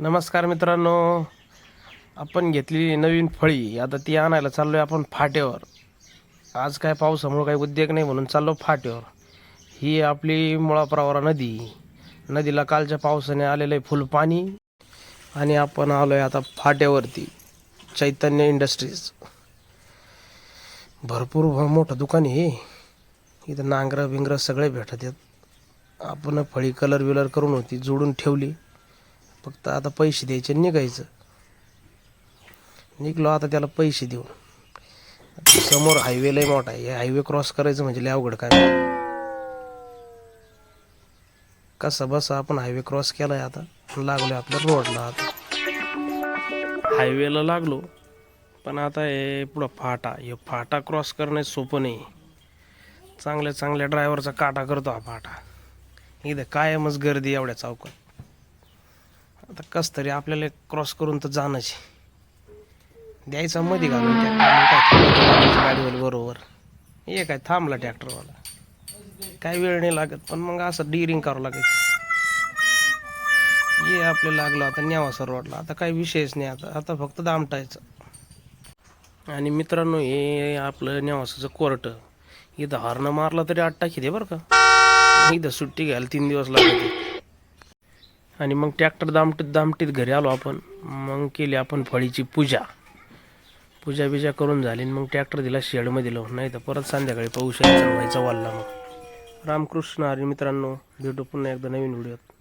नमस्कार मित्रांनो. आपण घेतली नवीन फळी आता ती आणायला चाललो आहे आपण फाट्यावर. आज काय पावसामुळं काही उद्योग नाही म्हणून चाललो फाट्यावर. ही आपली मुळाप्रवरा नदी. नदीला कालच्या पावसाने आलेलं आहे फुल पाणी आणि आपण आलो आहे आता फाट्यावरती. चैतन्य इंडस्ट्रीज. भरपूर भ- मोठं दुकान आहे इथं नांगरं बिंगरं सगळे भेटत आहेत. आपण फळी कलर विलर करून होती जोडून ठेवली. फक्त आता पैसे द्यायचे आणि निघायचं. निघलो आता त्याला पैसे देऊन. समोर हायवे लय मोठा आहे. हायवे क्रॉस करायचं म्हणजे लय अवघड काय कसं बस आपण हायवे क्रॉस केलाय आता. लागलोय आपल्या रोडला आता. हायवेला लागलो. पण आता हे पुढं फाटा. हे फाटा क्रॉस करणे सोपं नाही. चांगल्या चांगल्या ड्रायव्हरचा काटा करतो हा फाटा. इथं कायमच गर्दी एवढ्या चौकात. आता कस तरी आपल्याला क्रॉस करून तर जाणंच आहे. द्यायचा मध्ये घालून गाडीवर बरोबर. हे काय थांबला ट्रॅक्टरवाला काय वेळ नाही लागत पण मग असं डिरिंग करावं लागेल ये आपलं लागलं आता न्यावासा वाटला. आता काही विषयच नाही आता आता फक्त दामटायचं. आणि मित्रांनो हे आपलं न्यावासाचं कोर्ट इथं हॉर्न मारला तरी आठ टाकी दे बरं का. इथं सुट्टी घ्यायला तीन दिवस लागते. आणि मग ट्रॅक्टर दामटीत दामटीत घरी आलो आपण. मग केली आपण फळीची पूजा. पूजा बिजा करून झाली आणि मग ट्रॅक्टर दिला शेडमध्ये लावून. नाही तर परत संध्याकाळी पाऊस व्हायचा वाल्ला मग रामकृष्ण हरी मित्रांनो भेटू पुन्हा एकदा नवीन व्हिडिओत.